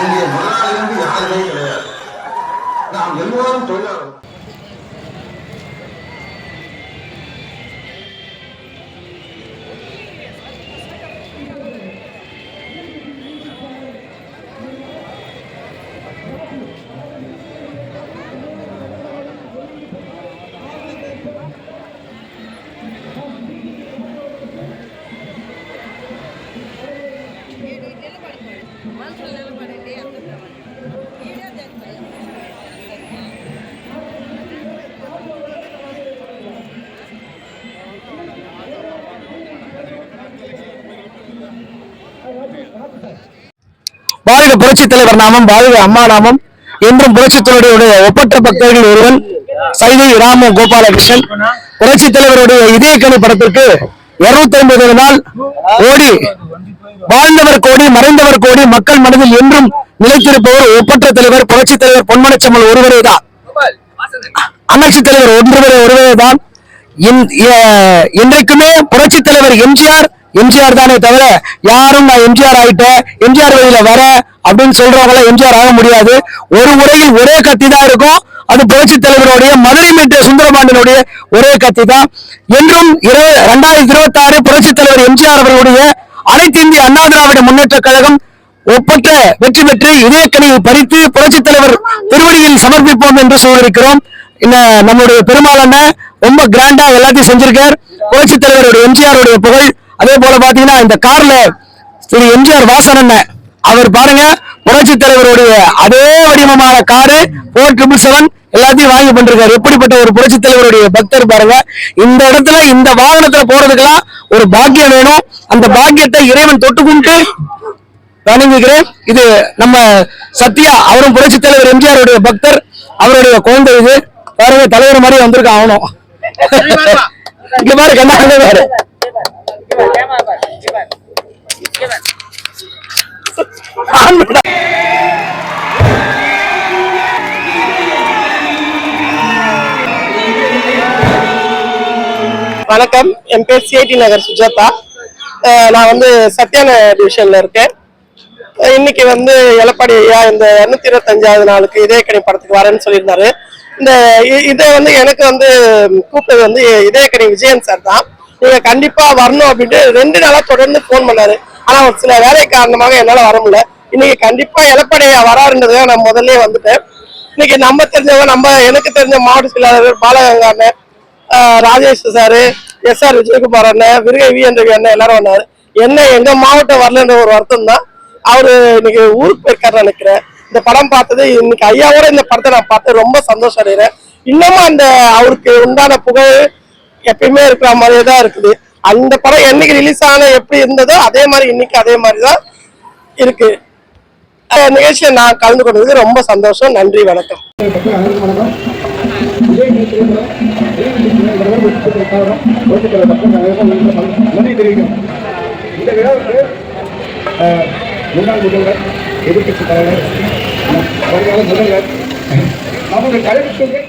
இங்கே முதலாளிகள் யாருமே கிடையாது. நாம் எல்லோரும் தொழிலாளர்கள். புரட்சி தலைவர் நாமம் வாழ்க அம்மா நாமம். என்றும் புரட்சி தலைவருடைய ஒப்பற்ற பக்தர்கள் ஒருவன் சைதை ராம கோபாலகிருஷ்ணன். புரட்சி தலைவருடைய இதய கணி படத்திற்கு இருநூத்தி ஐம்பது நாள் கோடி வாழ்ந்தவர் கோடி மறைந்தவர் கோடி மக்கள் மனதில் என்றும் நிலைத்திருப்பவர் ஒப்பற்ற தலைவர் புரட்சி தலைவர் பொன்மனச்சம்மல் ஒருவரே தான் அமைச்சு தலைவர் ஒன்றுவரே ஒருவரே தான் இன்றைக்குமே புரட்சி தலைவர் எம்ஜிஆர் எம்ஜிஆர் தானே தவிர யாரும் நான் எம்ஜிஆர் ஆயிட்டேன். எம்ஜிஆர் வழியில வர அப்படின்னு சொல்றவங்களாம் எம்ஜிஆர் ஆக முடியாது. ஒரு உரையில் ஒரே கத்தி தான் இருக்கும். அது புரட்சி தலைவருடைய மதுரை மீட்ட சுந்தரபாண்டியனுடைய ஒரே கத்தி தான். என்றும் இரண்டாயிரத்தி இருபத்தி ஆறு புரட்சி தலைவர் எம்ஜிஆர் அவர்களுடைய அனைத்து இந்திய அண்ணா திராவிட முன்னேற்ற கழகம் ஒப்பற்ற வெற்றி பெற்று இதயக்கனியை பறித்து புரட்சி தலைவர் திருவடியில் சமர்ப்பிப்போம் என்று சொல்லியிருக்கிறோம். என்ன நம்முடைய பெருமாள் அண்ணன் ரொம்ப கிராண்டா எல்லாத்தையும் செஞ்சிருக்கார். புரட்சி தலைவருடைய எம்ஜிஆருடைய புகழ் அதே போல பாத்தீங்கன்னா இந்த கார்ல திரு எம்ஜிஆர் வாசன் அவர் பாருங்க புரட்சித் தலைவருடைய அதே வடிவமான காரு போர் ட்ரிபிள் செவன் எல்லாத்தையும் வாங்கி பண்ணிருக்காரு எப்படிப்பட்ட ஒரு புரட்சி தலைவருடைய பக்தர் பாருங்க. இந்த இடத்துல இந்த வாகனத்துல போறதுக்கெல்லாம் ஒரு பாக்கியம் வேணும். அந்த பாக்கியத்தை இறைவன் தொட்டு கும்பிட்டு வணங்குகிறேன். இது நம்ம சத்யா அவரும் புரட்சி தலைவர் எம்ஜிஆர் உடைய பக்தர். அவருடைய குழந்தை இது. பாருங்க தலைவர் மாதிரி வந்திருக்கான் ஆகணும் இங்க பாரு கண்ணா பாரு. வணக்கம். என் பேர் சிஐடி நகர் சுஜாதா. நான் வந்து சத்யான டிவிஷன்ல இருக்கேன். இன்னைக்கு வந்து எடப்பாடி ஐயா இந்த இருநூத்தி இருபத்தஞ்சாவது நாளுக்கு இதயக்கணி படத்துக்கு வரேன்னு சொல்லியிருந்தாரு. இந்த இதை வந்து எனக்கு வந்து கூப்பிட்டது வந்து இதயக்கணி விஜயன் சார் தான். நீங்க கண்டிப்பா வரணும் அப்படின்ட்டு ரெண்டு நாளா தொடர்ந்து ஃபோன் பண்ணாரு. ஆனா ஒரு சில வேலை காரணமாக என்னால வர முடியல. இன்னைக்கு கண்டிப்பா எடப்பாடி வராருன்றது வராருன்றதுக்காக நான் முதல்ல வந்துட்டேன். இன்னைக்கு நம்ம தெரிஞ்சவங்க நம்ம எனக்கு தெரிஞ்ச மாவட்ட செயலாளர் பாலகங்கா அண்ணன் Rajesh sir S R Vijayakumar அண்ணன் விருகை வி என்ற அண்ணன் எல்லாரும் வந்தாரு என்ன எங்க மாவட்டம் வரலன்ற ஒரு வருத்தம் தான். அவரு இன்னைக்கு ஊருக்கு போயிருக்காரு நினைக்கிறேன். இந்த படம் பார்த்தது இன்னைக்கு ஐயாவோட இந்த படத்தை நான் பார்த்து ரொம்ப சந்தோஷம் அடைகிறேன். இன்னமும் அந்த அவருக்கு உண்டான புகழ் எப்பயுமே இருக்கிற மாதிரியே தான் இருக்குது. அந்த படம் என்னைக்கு ரிலீஸ் ஆன எப்படி இருந்ததோ அதே மாதிரி இன்னைக்கு அதே மாதிரி தான் இருக்கு. அந்த நிகழ்ச்சியை நான் கலந்து கொண்டது ரொம்ப சந்தோஷம். நன்றி வணக்கம். நன்றி தெரிவிக்கும் இந்த விழாவுக்கு முன்னாள் முதல்வர் எதிர்கட்சி தலைவர் வருங்கால முதல்வர் நமது கல்வித்துறை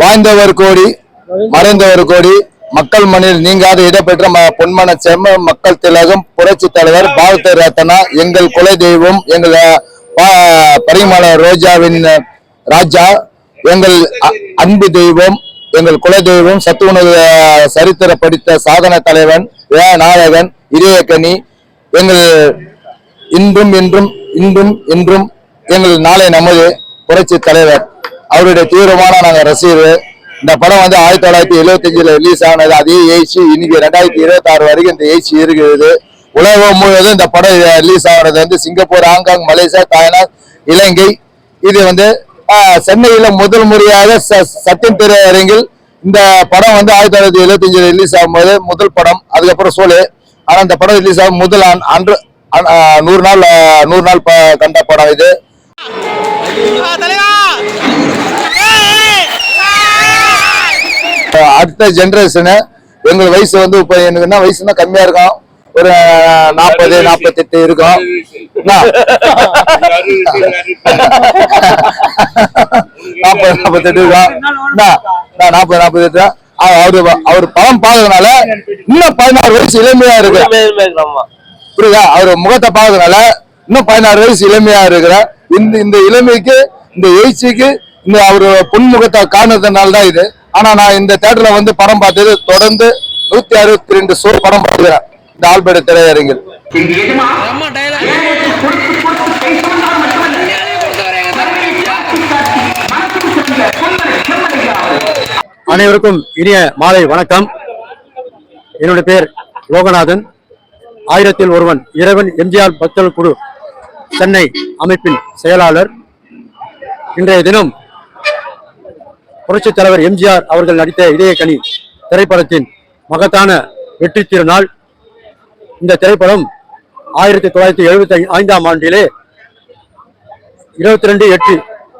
வாழ்ந்தவர் கோடி மறைந்தவர் கோடி மக்கள் மண்ணில் நீங்காத இடம்பெற்ற பொன்மன செம்ம மக்கள் திலகம் புரட்சி தலைவர் பாரத ரத்னா எங்கள் குல தெய்வம் எங்கள் பரிமள ரோஜாவின் ராஜா எங்கள் அன்பு தெய்வம் எங்கள் குல தெய்வம் சத்துணவு சரித்திர படித்த சாதன தலைவன் நாயகன் இதயக்கனி எங்கள் இன்றும் என்றும் இன்றும் என்றும் எங்கள் நாளை நமது புரட்சி தலைவர் அவருடைய தீவிரமான நாங்கள் ரசிகர்கள் இந்த படம் வந்து ஆயிரத்தி தொள்ளாயிரத்தி எழுபத்தஞ்சில் ரிலீஸ் ஆனது. அதே ஏசி இன்னைக்கு ரெண்டாயிரத்தி இருபத்தி ஆறு வரைக்கும் இந்த ஏசி இருக்கிறது உலகம் முழுவதும் இந்த படம் ரிலீஸ் ஆனது வந்து Singapore Hong Kong Malaysia Thailand Ilangai. இது வந்து ஆஹ், சென்னையில முதல் முறையாக ச- சத்தியம் திரையரங்கில் இந்த படம் வந்து ஆயிரத்தி தொள்ளாயிரத்தி எழுபத்தஞ்சில் ரிலீஸ் ஆகும்போது முதல் படம். அதுக்கப்புறம் சோழு. ஆனா இந்த படம் ரிலீஸ் ஆகும் முதல் அன்று நூறு நாள் நூறு நாள் ப- கண்ட படம் இது. அடுத்த ஜெனரேஷனு எங்கள் வயசு வந்து இப்போ எனக்கு என்ன வயசுனா கம்மியா இருக்கும். ஒரு நாற்பது நாற்பத்தெட்டு இருக்கும்? நாற்பது நாற்பத்தெட்டு இருக்கும். நாற்பது நாற்பத்தெட்டு அவ- அவரு அவர் படம் பார்த்ததுனால இன்னும் பதினாறு வயசு இளமையா இருக்கு. புரியுதா? அவர் முகத்தை பார்த்ததுனால இன்னும் பதினாறு வயசு இளமையா இருக்கிற இந்த இந்த இளமைக்கு இந்த எழுச்சிக்கு இந்த அவர் பொன்முகத்தை காணுறதுனால தான் இது. ஆனா நான் இந்த தேட்டர்ல வந்து படம் பார்த்தது தொடர்ந்து நூத்தி அறுபத்தி ரெண்டு ஷோ படம் பார்க்கிறேன். இந்த ஆல்பர்ட் திரையரங்கில். அனைவருக்கும் இனிய மாலை வணக்கம். என்னுடைய பேர் லோகநாதன். ஆயிரத்தில் ஒருவன் இறைவன் எம்ஜிஆர் பக்தர்கள் குழு. சென்னை அமைப்பின் செயலாளர். இன்றைய தினம் புரட்சித் தலைவர் எம்ஜிஆர் அவர்கள் நடித்த இதயக்கனி திரைப்படத்தின் மகத்தான வெற்றி திருநாள். இந்த திரைப்படம் ஆயிரத்தி தொள்ளாயிரத்தி எழுபத்தி ஐந்தாம் ஆண்டிலே இருபத்தி ரெண்டு எட்டு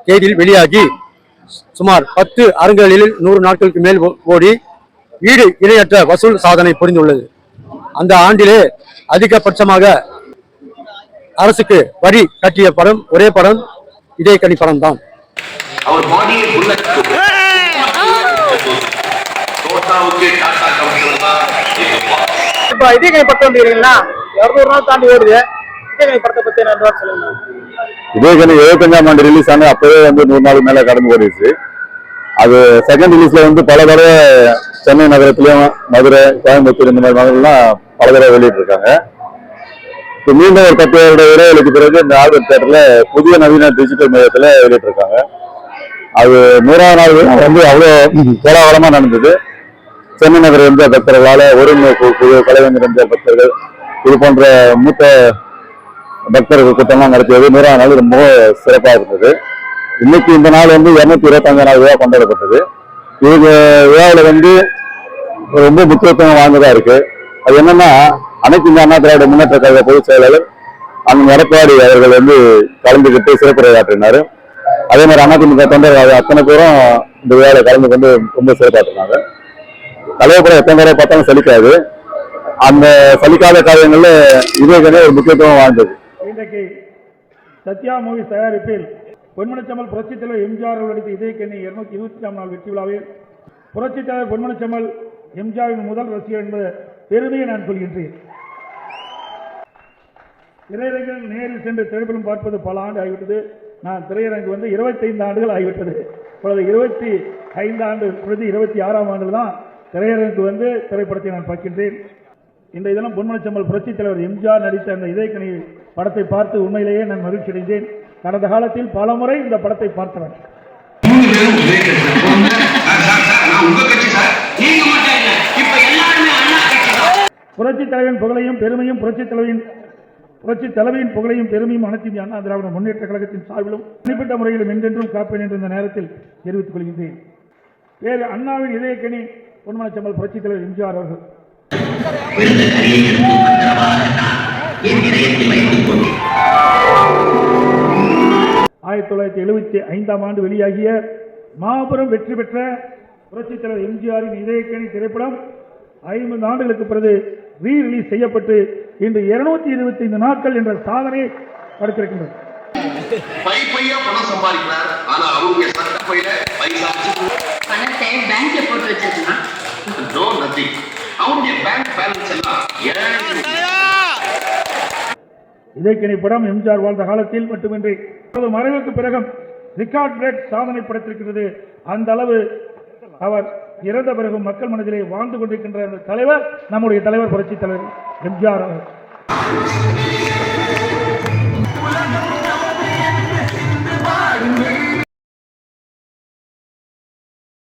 தேதியில் வெளியாகி சுமார் பத்து அரங்குகளில் நூறு நாட்களுக்கு மேல் ஓடி ஈடு இணையற்ற வசூல் சாதனை புரிந்துள்ளது அந்த ஆண்டிலே அதிகபட்சமாக அரசுக்கு வரி கட்டிய படம் ஒரே படம் இதயக்கனி படம் தான் இப்ப இதயக்கணி படம் வந்துக்கிறீங்களா இருநூறு நாள் தாண்டி ஓடுது. இதேகனி எழுபத்தஞ்சாம் ஆண்டு ரிலீஸ் ஆன அப்பவே வந்து நூறு நாளுக்கு மேல கடந்து ஓடிடுச்சு. அது செகண்ட் ரிலீஸ்ல வந்து பல தடவை சென்னை நகரத்திலயும் மதுரை கோயம்புத்தூர் இந்த மாதிரி நகரம்லாம் பல தடவை வெளியிட்டு இருக்காங்க மீண்டும் ஒரு பத்து வருட இடைவெளிக்கு பிறகு இந்த ஆல்பர்ட் தேட்டர்ல புதிய நவீன டிஜிட்டல் மையத்துல வெளியிட்டிருக்காங்க. அது நூறாவது நாள் விழா வந்து அவ்வளோ கோலாகலமா நடந்தது. சென்னை நகர் இருந்த பக்தர்களால ஒருங்கிணைப்பு குழு கலைஞர் இருந்த பக்தர்கள் இது போன்ற மூத்த பக்தர்கள் கூட்டம்லாம் நடத்தியது நூறாவது நாள் ரொம்ப சிறப்பா இருந்தது. இன்னைக்கு இந்த நாள் வந்து இருநூத்தி இருபத்தஞ்சு நாள் விழா கொண்டாடப்பட்டது. இது விழாவில் வந்து ரொம்ப முக்கியத்துவம் வாய்ந்ததா இருக்கு. அது என்னன்னா அனைத்து இந்திய அண்ணா திராவிட முன்னேற்ற கழக பொதுச் செயலாளர் அண்ணன் எடப்பாடி அவர்கள் வந்து கலந்துக்கிட்டு சிறப்புரையாற்றினார். அதே மாதிரி அதிமுக தொண்டர்கள் அத்தனை பேரும் இந்த விழாவில் கலந்து கொண்டு ரொம்ப சிறப்பாற்றினாங்க. தலைவர் எத்தனை பேரை பார்த்தாலும் சலிக்காது. அந்த சலிக்காத காரியங்களில் இதே ஒரு முக்கியத்துவம் வாழ்ந்தது இன்றைக்கு சத்யா மூவிஸ் தயாரிப்பில் பொன்மனச்சம்மல் புரட்சித் தலைவர் எம்ஜிஆர் அவர்கள் நடித்த இதயக்கண்ணி இருநூத்தி இருபத்தி நாலு நாள் வெற்றி விழாவில் புரட்சித் தலைவர் பொன்மனச்சம்மல் எம்ஜிஆரின் முதல் ரசிகர் என்ற பெருமையை நான் சொல்கின்றேன். திரையரங்கில் நேரில் சென்று திரைப்படம் பார்ப்பது பல ஆண்டு ஆகிவிட்டது. நான் திரையரங்கு வந்து 25 ஆண்டுகள் ஆகிவிட்டது. இப்பொழுது இருபத்தி ஐந்து ஆண்டு பொழுது இருபத்தி ஆறாம் ஆண்டு தான் திரையரங்குக்கு வந்து திரைப்படத்தை நான் பார்க்கின்றேன். இன்றைய தினம் பொன்மனச்சம்மல் புரட்சித் தலைவர் எம்ஜிஆர் நடித்த அந்த இதயக்கணி படத்தை பார்த்து உண்மையிலேயே நான் மகிழ்ச்சி அடைந்தேன். கடந்த காலத்தில் பல முறை இந்த படத்தை பார்த்தவன். புரட்சித் தலைவரின் புகழையும் பெருமையும் புரட்சித் தலைவரின் புரட்சி தலைமையின் புகழையும் பெருமையும் அனைத்து அண்ணா திராவிட முன்னேற்ற கழகத்தின் சார்பிலும் தனிப்பட்ட முறையிலும் என்றென்றும் காப்பேன் என்று இந்த நேரத்தில் தெரிவித்துக் கொள்கின்றேன். வேறு அண்ணாவின் இதயக்கணி பொன்மனச்சம்பல் புரட்சித் தலைவர் எம்ஜிஆர் அவர்கள். ஆயிரத்தி தொள்ளாயிரத்தி எழுபத்தி ஐந்தாம் ஆண்டு வெளியாகிய மாபெரும் வெற்றி பெற்ற புரட்சித் தலைவர் எம்ஜிஆரின் இதயக்கணி திரைப்படம் ஐம்பது ஆண்டுகளுக்கு பிறகு ரீ ரிலீஸ் செய்யப்பட்டு இன்று இருநூத்தி இருபத்தி ஐந்து நாட்கள் என்ற சாதனையை படைத்திருக்கின்றது. பணத்தை பேங்க்ல போட்டு வச்சிருக்கான். நோ நத்திங் அவருடைய பேங்க் பேலன்ஸ் எல்லாம் ஏழு இதயக்கணி படம் எம்ஜிஆர் வாழ்ந்த காலத்தில் மட்டுமின்றி மறைவுக்கு பிறகும் ரிகார்ட் பிரேக் சாதனை படைத்திருக்கிறது. அந்த அளவு அவர் இறந்த பிறகு மக்கள் மனதிலே வாழ்ந்து கொண்டிருக்கின்ற அந்த தலைவர் நம்முடைய தலைவர் புரட்சித் தலைவர் எம்ஜிஆர் அவர்கள்.